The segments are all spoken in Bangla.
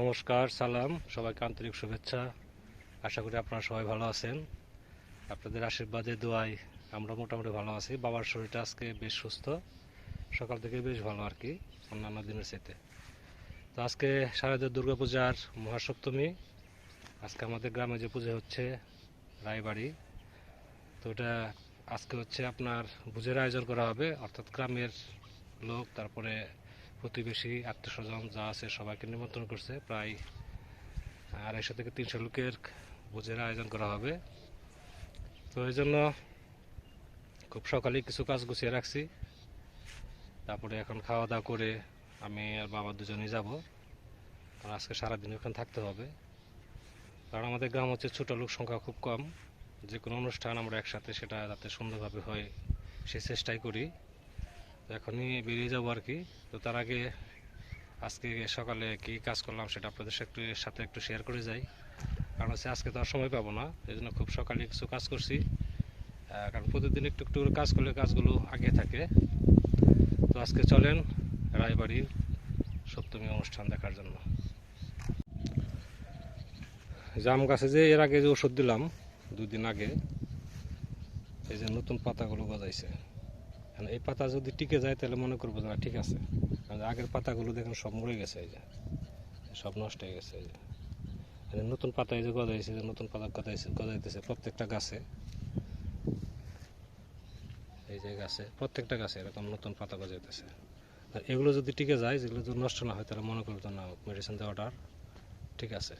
নমস্কার, সালাম, সবাইকে আন্তরিক শুভেচ্ছা। আশা করি আপনারা সবাই ভালো আছেন। আপনাদের আশীর্বাদে, দোয়ায় আমরা মোটামুটি ভালো আছি। বাবার শরীরটা আজকে বেশ সুস্থ। সকাল থেকে বেশ ভালো আর কি, অন্যান্য দিনের সাথে তো আজকে শারদীয় দুর্গাপূজার মহাসপ্তমী। আজকে আমাদের গ্রামে যে পুজো হচ্ছে, রায়বাড়ি। তো এটা আজকে হচ্ছে আপনার ভোজের আয়োজন করা হবে। অর্থাৎ গ্রামের লোক, তারপরে প্রতিবেশী আত্মীয় স্বজন যা আছে সবাইকে নিমন্ত্রণ করছে। প্রায় আড়াইশো থেকে তিনশো লোকের ভোজের আয়োজন করা হবে। তো এই জন্য খুব সকালেই কিছু কাজ গুছিয়ে রাখছি। তারপরে এখন খাওয়া দাওয়া করে আমি আর বাবা দুজনেই যাব। কারণ আজকে সারাদিন ওখানে থাকতে হবে। কারণ আমাদের গ্রাম হচ্ছে ছোটো লোক সংখ্যা খুব কম। যে কোনো অনুষ্ঠান আমরা একসাথে সেটা যাতে সুন্দরভাবে হয়, সে চেষ্টাই করি। এখনই বেরিয়ে যাব আর কি। তো তার আগে আজকে সকালে কি কাজ করলাম সেটা আপনাদের সাথে একটু সাথে একটু শেয়ার করে যাই। কারণ হচ্ছে আজকে তো আর সময় পাবো না এই জন্য খুব সকালে কিছু কাজ করছি। কারণ প্রতিদিন একটু একটু করে কাজ করলে কাজগুলো আগে থাকে। তো আজকে চলেন রায়বাড়ির সপ্তমী অনুষ্ঠান দেখার জন্য। জাম গাছে যে এর আগে যে ওষুধ দিলাম দুদিন আগে, এই যে নতুন পাতাগুলো গজাইছে। এই পাতা যদি টিকে যায়, তাহলে মনে করব না, ঠিক আছে। আগের পাতাগুলো দেখুন সব মরে গেছে এই যে। সব নষ্ট হয়ে গেছে এই যে। যে নতুন পাতা এই যে গজাইছে, যে নতুন পাতা গজাইছে গজাইতেছে প্রত্যেকটা গাছে। এই যে গাছে, প্রত্যেকটা গাছে এরকম নতুন পাতা গজাইতেছে। আর এগুলো যদি টিকে যায়, যেগুলো যদি নষ্ট না হয়, তাহলে মনে করব না মেডিসিন দেওয়াটা ঠিক আছে।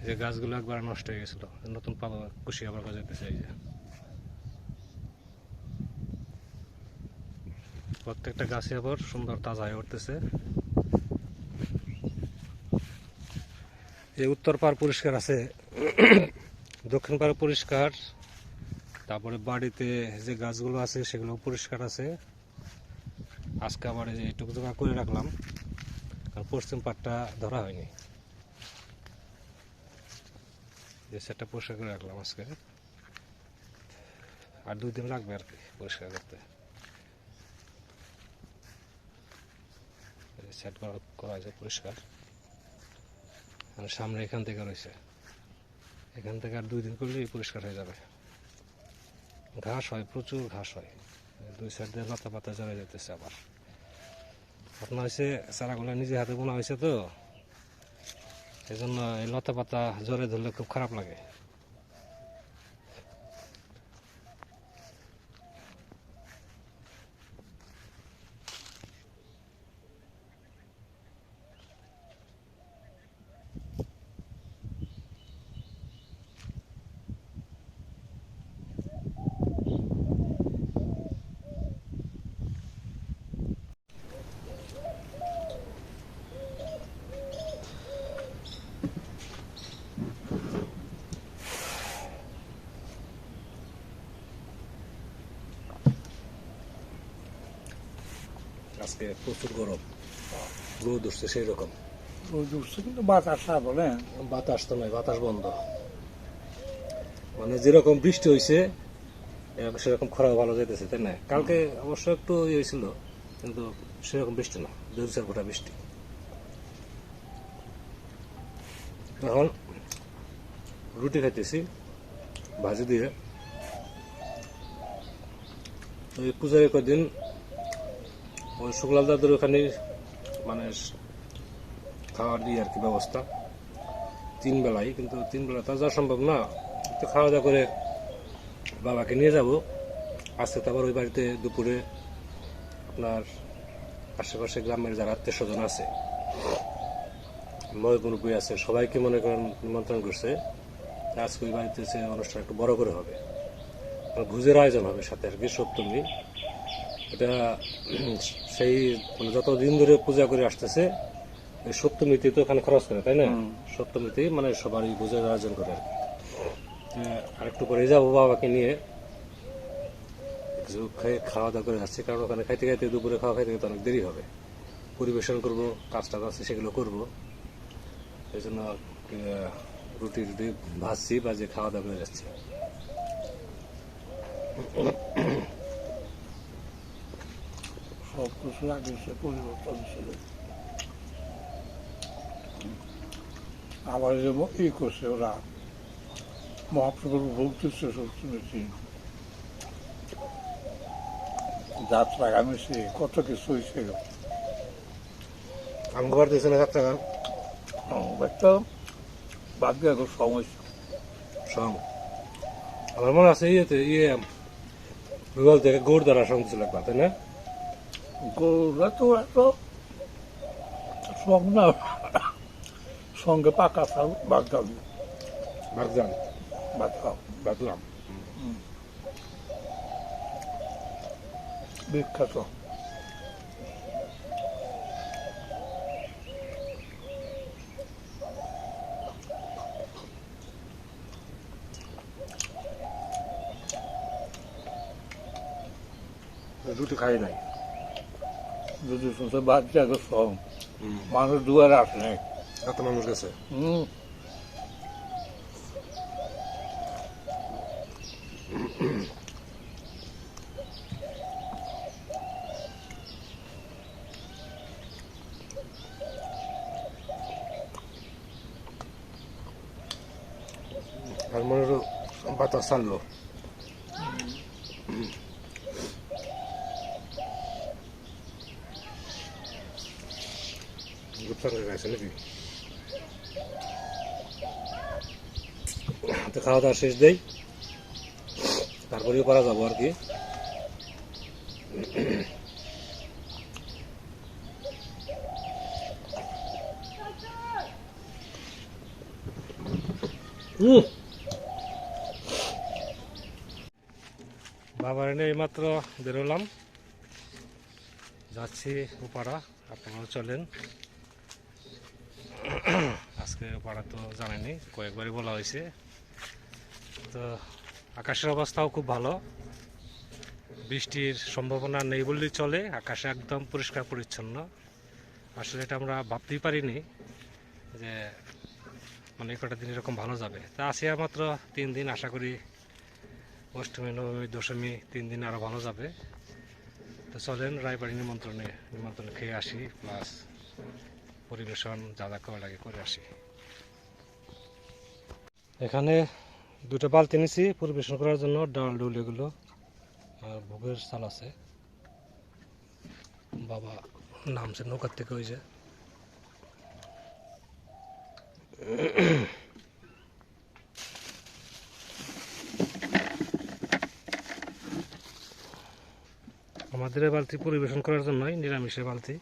এই যে গাছগুলো একবার নষ্ট হয়ে গেছিল, নতুন পাতা কুশি আবার গজাইতেছে এই যে। প্রত্যেকটা গাছে আবার সুন্দর তাজা হয়ে উঠতেছে। এই উত্তর পার পরিষ্কার আছে, দক্ষিণ পাড় পরিষ্কার, তারপরে বাড়িতে যে গাছগুলো আছে সেগুলো পরিষ্কার আছে। আজকে আবার এই যে জায়গা করে রাখলাম, কারণ পশ্চিম পাড়টা ধরা হয়নি। যে সেটা পরিষ্কার করে রাখলাম আজকে। আর দুই দিন লাগবে আর কি পরিষ্কার করতে। সেট করা করা হয়েছে পরিষ্কার। আর সামনে এখান থেকে রয়েছে। এখান থেকে আর দুই দিন করলেই পরিষ্কার হয়ে যাবে। ঘাস হয়, প্রচুর ঘাস হয়। দুই সাইড দিয়ে লতা পাতা জড়ে যেতেছে আবার। আপনার হয়েছে চারাগুলো নিজে হাতে বোনা হয়েছে তো? এই জন্য এই লতা পাতা জড়ে ধরলে খুব খারাপ লাগে। আজকে প্রচুর গরম। রোদ উঠছে সেই রকম। রোদ উঠছে কিন্তু বাতাস না বলে। বাতাস তো নয় বাতাস বন্ধ। মানে যেরকম বৃষ্টি হয়েছে সেরকম খরা ভালো যেতেছে তাই না? কালকে অবশ্য একটু ইয়ে হয়েছিল কিন্তু সেরকম বৃষ্টি না দুই চার ফোটা বৃষ্টি। এখন রুটি খাইতেছি ভাজি দিয়ে। ওই পূজার কদিন ওই শুক্লাল দাদুর ওখানে মানে খাওয়ার দিয়ে আর কি ব্যবস্থা। তিন বেলায় কিন্তু তিন বেলা তো যাওয়া সম্ভব না। তো খাওয়া দাওয়া করে বাবাকে নিয়ে যাব। আজকে তারপর ওই বাড়িতে দুপুরে আপনার আশেপাশে গ্রামের যারা আত্মীয় স্বজন আছে ময় মুরব্বী আছে, সবাইকে মনে করেন নিমন্ত্রণ করছে আজকে ওই বাড়িতে সে অনুষ্ঠান একটু বড় করে হবে। আর ভোজের আয়োজন হবে সাথে আর কি সপ্তমী। এটা সেই মানে যতদিন ধরে পূজা করে আসতেছে সপ্তমীতে তো ওখানে খরচ করে তাই না? সপ্তমীতে মানে সবারই পূজার আয়োজন করে আর একটু পরে যাব বাবাকে নিয়ে। কিছু খেয়ে খাওয়া দাওয়া করে যাচ্ছি কারণ ওখানে খাইতে খাইতে দুপুরে খাওয়া খাইতে খাইতে অনেক দেরি হবে। পরিবেশন করব কাজ টাজ আছে সেগুলো করব। এই জন্য রুটি রুটি ভাজছি বাজে খাওয়া দাওয়া করে যাচ্ছি। সব আগে সে পরিবর্তন ছিল আবার যেমন ই করছে ওরা মহাপ্রভুর ভক্তি সব শুনেছি যাত্রা গান হয়েছে কত কিছু হয়েছে আমি ঘর দিয়েছে না যাত্রা গান একটা বাদ দিয়ে এখন সং হয়েছে সং আমার মনে আছে ইয়েতে ইয়ে রুয়াল থেকে গৌরদারা সং ছিল একবার, তাই না? গরুরা তো এত সঙ্গ না সঙ্গে পাকা চাল বাদাম বাগদান বাদাম বাদলাম বিখ্যাত। রুটি খাই নাই। যদি শুনছে বাদ দিয়ে এখন সং মানুষ দুয়ারে আসে নাই এত মানুষ গেছে হুম আর মনে হলো বাতাস ছাড়লো রূপসঙ্গে গেছে নাকি তো খাওয়া দাওয়া শেষ দেই। তারপরেও করা যাব আর কি। বাবার এনে এইমাত্র বেরোলাম। যাচ্ছি উপাড়া আপনারাও চলেন। আজকে উপাড়া তো জানেনি কয়েকবারই বলা হয়েছে। তো আকাশের অবস্থাও খুব ভালো। বৃষ্টির সম্ভাবনা নেই বললেই চলে, আকাশে একদম পরিষ্কার পরিচ্ছন্ন। আসলে এটা আমরা ভাবতেই পারিনি যে মানে কটা দিন এরকম ভালো যাবে। তা আসি মাত্র তিন দিন, আশা করি অষ্টমী, নবমী, দশমী তিন দিন আরও ভালো যাবে। তো চলেন, রায়বাড়ি নিমন্ত্রণে, নিমন্ত্রণ খেয়ে আসি, প্লাস পরিবেশন যা লাগে করে আসি। এখানে দুটো বালতি নিছি পরিবেশন করার জন্য, ডাল ডুল এগুলো, আর ভোগের চাল আছে। বাবা নামছে নৌকার থেকে ওই যে। আমাদের বালতি পরিবেশন করার জন্যই নিরামিষের বালতি।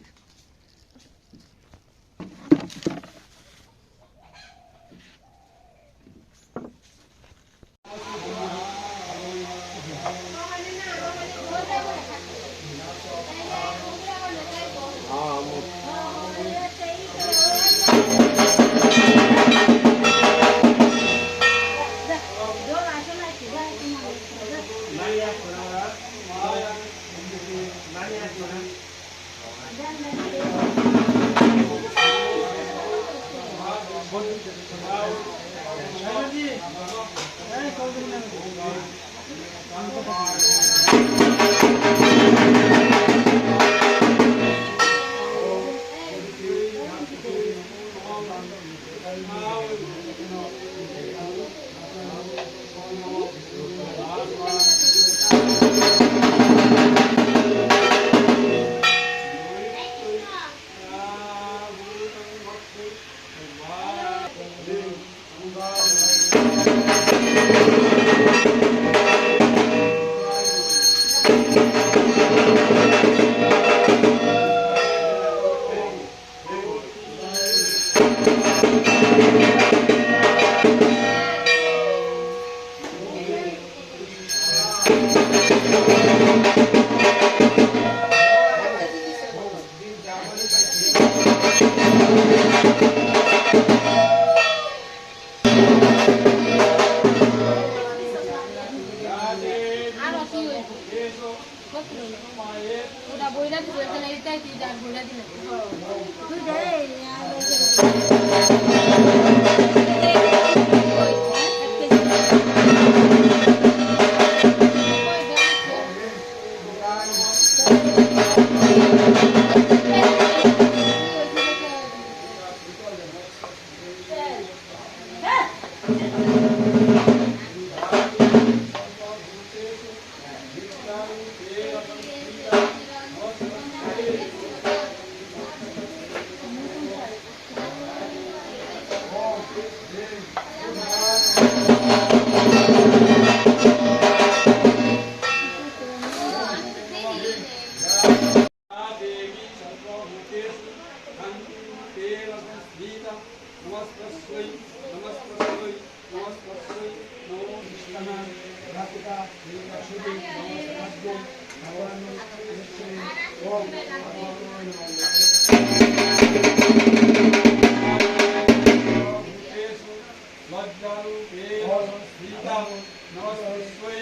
नमस्तस्मै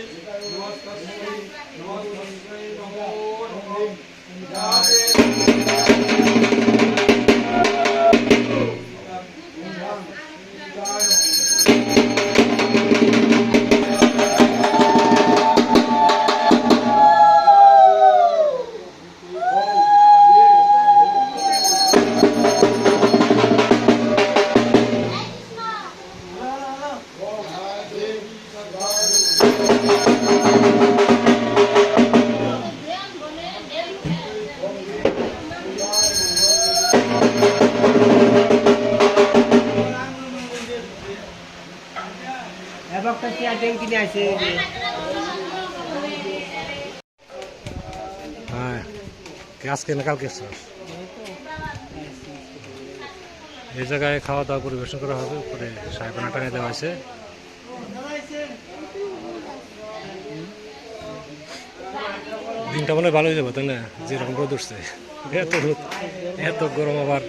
नमो नमः একটা চেয়ার ট্যাঙ্কি নিয়ে আসে হ্যাঁ আজকে না কালকে এই জায়গায় খাওয়া দাওয়া পরিবেশন করা হবে, উপরে সাহেবানা দেওয়া আছে। দিনটা মনে হয় ভালোই যাবে, তাই না? যেরকম রোদ উঠছে। এত রোদ, এত গরম আবার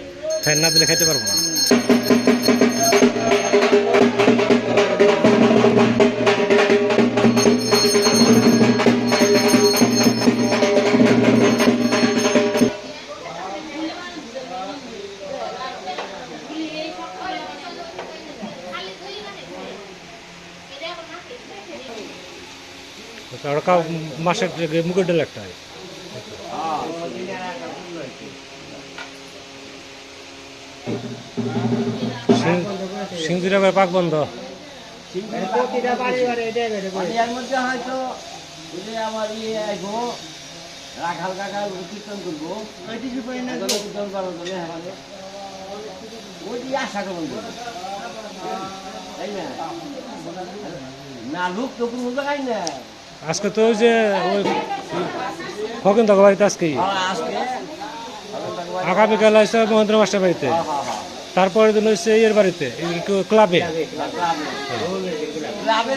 ফ্যান না দিলে খাইতে পারব না। ওটা মাসের মুখের ডাল একটা হয়। সিংদিরা পাক বন্ধ। রাখাল কাকা কীর্তন করব কীর্তন করার জন্য আমাদের ওইটি আশা করুন তাই না না লোক তো কোনো জায়গায় না। আজকে তো ওই যে ওই তখন বাড়িতে আজকে। আগামীকাল আসছে মহেন্দ্র মাস্টার বাড়িতে। তারপরের দিন হচ্ছে ইয়ের বাড়িতে ক্লাবে। গ্রামে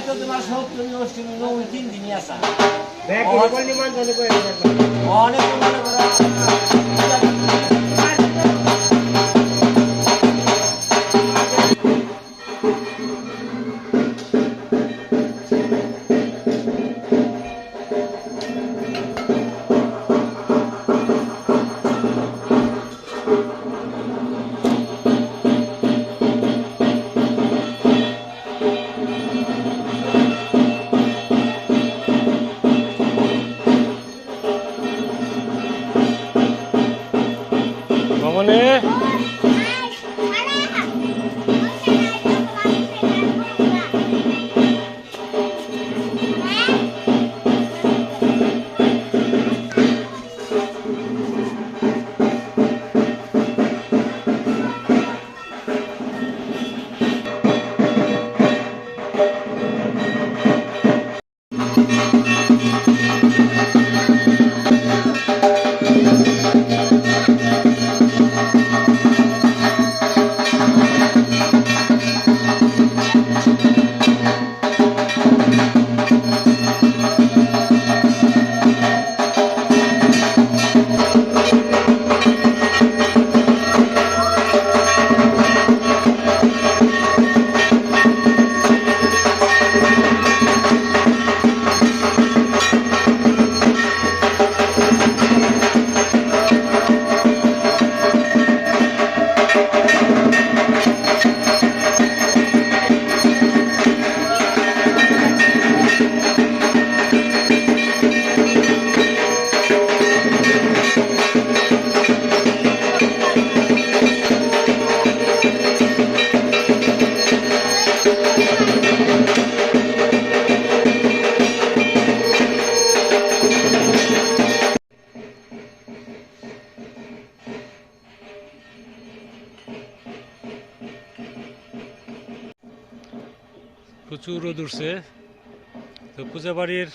তো পূজা বাড়ির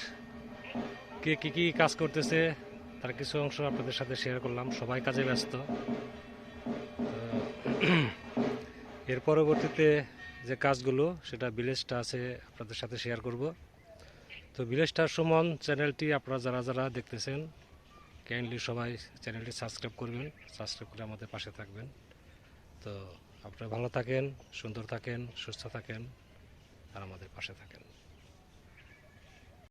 কে কী কী কাজ করতেছে, তার কিছু অংশ আপনাদের সাথে শেয়ার করলাম। সবাই কাজে ব্যস্ত। এর পরবর্তীতে যে কাজগুলো, সেটা ভিলেজটা আছে, আপনাদের সাথে শেয়ার করব। তো ভিলেজটার সুমন চ্যানেলটি আপনারা যারা যারা দেখতেছেন কাইন্ডলি সবাই চ্যানেলটি সাবস্ক্রাইব করবেন সাবস্ক্রাইব করে আমাদের পাশে থাকবেন। তো আপনারা ভালো থাকেন, সুন্দর থাকেন, সুস্থ থাকেন, আর আমাদের পাশে থাকেন।